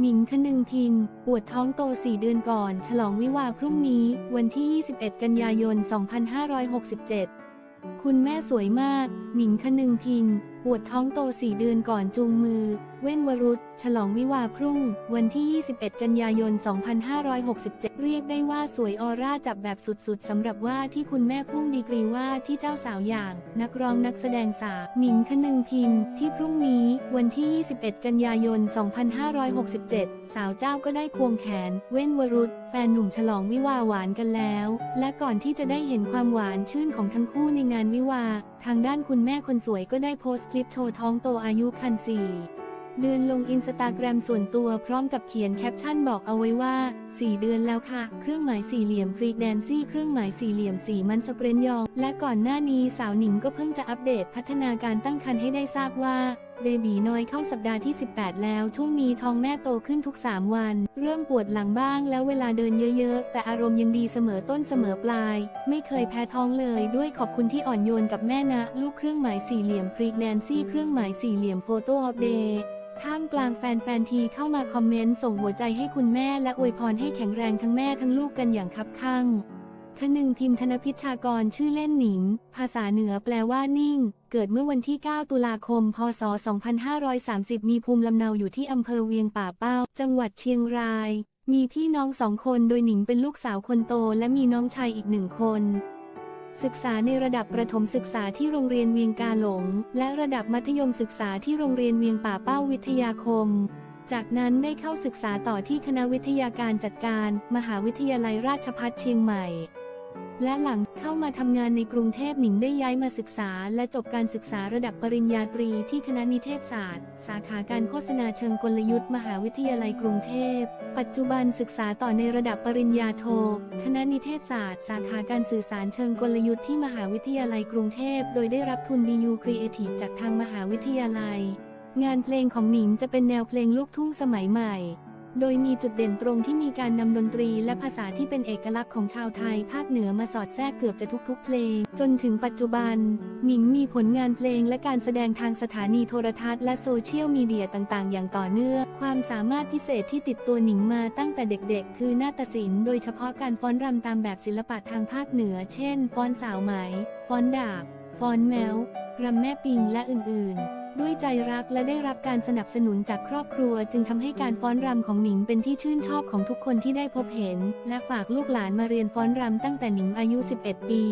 หนิงคนึงพิมพ์ปวดท้องโต 4 เดือนก่อน ฉลองวิวาพรุ่งนี้ วันที่ 21 กันยายน 2567 คุณแม่สวยมาก หนิงคนึงพิมพ์ วดท้องโต 4 เดือนก่อนจูงมือ เว้นวรุษ ฉลองวิวาพรุ่ง วันที่ 21 กันยายน 2567 เรียกได้ว่าสวยออร่าจับแบบสุดๆสำหรับว่าที่คุณแม่พุ่งดีกรีว่าที่เจ้าสาวอย่าง นักร้องนักแสดงสาวหนิงคนึงพิมพ์ ที่พรุ่งนี้ วันที่ 21 กันยายน 2567 สาวเจ้าก็ได้ควงแขน เว้นวรุษแฟนหนุ่มฉลองวิวาหวานกันแล้ว และก่อนที่จะได้เห็นความหวานชื่นของทั้งคู่ในงานวิวา ทางด้านคุณแม่คนสวยก็ได้โพสต์ลิปโชว์ท้องโตอายุคันสี่เดือนลงอินสตาแกรมส่วนตัวพร้อมกับเขียนแคปชั่นบอกเอาไว้ว่า 4 เดือนแล้วค่ะ เครื่องหมายสี่เหลี่ยมฟรีแดนซี่เครื่องหมายสี่เหลี่ยมสีมันสเปรนยอง และก่อนหน้านี้สาวหนิงก็เพิ่งจะอัปเดตพัฒนาการตั้งครรภ์ให้ได้ทราบว่า เบบีน้อยเข้าสัปดาห์ที่ 18 แล้ว ช่วงนี้ท้องแม่โตขึ้นทุก 3 วัน เริ่มปวดหลังบ้างแล้วเวลาเดินเยอะๆ แต่อารมณ์ยังดีเสมอต้นเสมอปลาย ไม่เคยแพ้ท้องเลยด้วยขอบคุณที่อ่อนโยนกับแม่นะ ลูกเครื่องหมายสี่เหลี่ยมพรีแนนซี่เครื่องหมายสี่เหลี่ยมโฟโต้อัปเดตท่ามกลางแฟนๆทีเข้ามาคอมเมนต์ส่งหัวใจให้คุณแม่และอวยพรให้แข็งแรงทั้งแม่ทั้งลูกกันอย่างคับคั่ง คนึงพิมพ์ธนพิชากรชื่อเล่นหนิง ภาษาเหนือแปลว่านิ่ง เกิดเมื่อวันที่ 9 ตุลาคม พศ 2530 มีภูมิลำเนาอยู่ที่อำเภอเวียงป่าเป้า จังหวัดเชียงราย มีพี่น้องสองคนโดยหนิงเป็นลูกสาวคนโต และมีน้องชายอีกหนึ่งคน ศึกษาในระดับประถมศึกษาที่โรงเรียนเวียงกาหลง และระดับมัธยมศึกษาที่โรงเรียนเวียงป่าเป้าวิทยาคมจากนั้นได้เข้าศึกษาต่อที่คณะวิทยาการจัดการ มหาวิทยาลัยราชภัฏเชียงใหม่ และหลังเข้ามาทำงานในกรุงเทพหนิงได้ย้ายมาศึกษา และจบการศึกษาระดับปริญญาตรีที่คณะนิเทศศาสตร์ สาขาการโฆษณาเชิงกลยุทธ์มหาวิทยาลัยกรุงเทพ ปัจจุบันศึกษาต่อในระดับปริญญาโท คณะนิเทศศาสตร์ สาขาการสื่อสารเชิงกลยุทธ์ที่มหาวิทยาลัยกรุงเทพ โดยได้รับทุน BU Creative จากทางมหาวิทยาลัย งานเพลงของหนิงจะเป็นแนวเพลงลูกทุ่งสมัยใหม่ โดยมีจุดเด่นตรงที่มีการนำดนตรีและภาษาที่เป็นเอกลักษณ์ของชาวไทยภาคเหนือมาสอดแทรกเกือบจะทุกๆ เพลง จนถึงปัจจุบัน หนิงมีผลงานเพลงและการแสดงทางสถานีโทรทัศน์และโซเชียลมีเดียต่างๆ อย่างต่อเนื่อง ความสามารถพิเศษที่ติดตัวหนิงมาตั้งแต่เด็กๆ คือนาฏศิลป์โดยเฉพาะการฟ้อนรำตามแบบศิลปะทางภาคเหนือ เช่น ฟ้อนสาวไหม ฟ้อนดาบ ฟ้อนแมวรำแม่ปิงและอื่นๆ ด้วยใจรักและได้รับการสนับสนุนจากครอบครัว จึงทำให้การฟ้อนรำของหนิงเป็นที่ชื่นชอบของทุกคนที่ได้พบเห็น และฝากลูกหลานมาเรียนฟ้อนรำตั้งแต่หนิงอายุ 11 ปี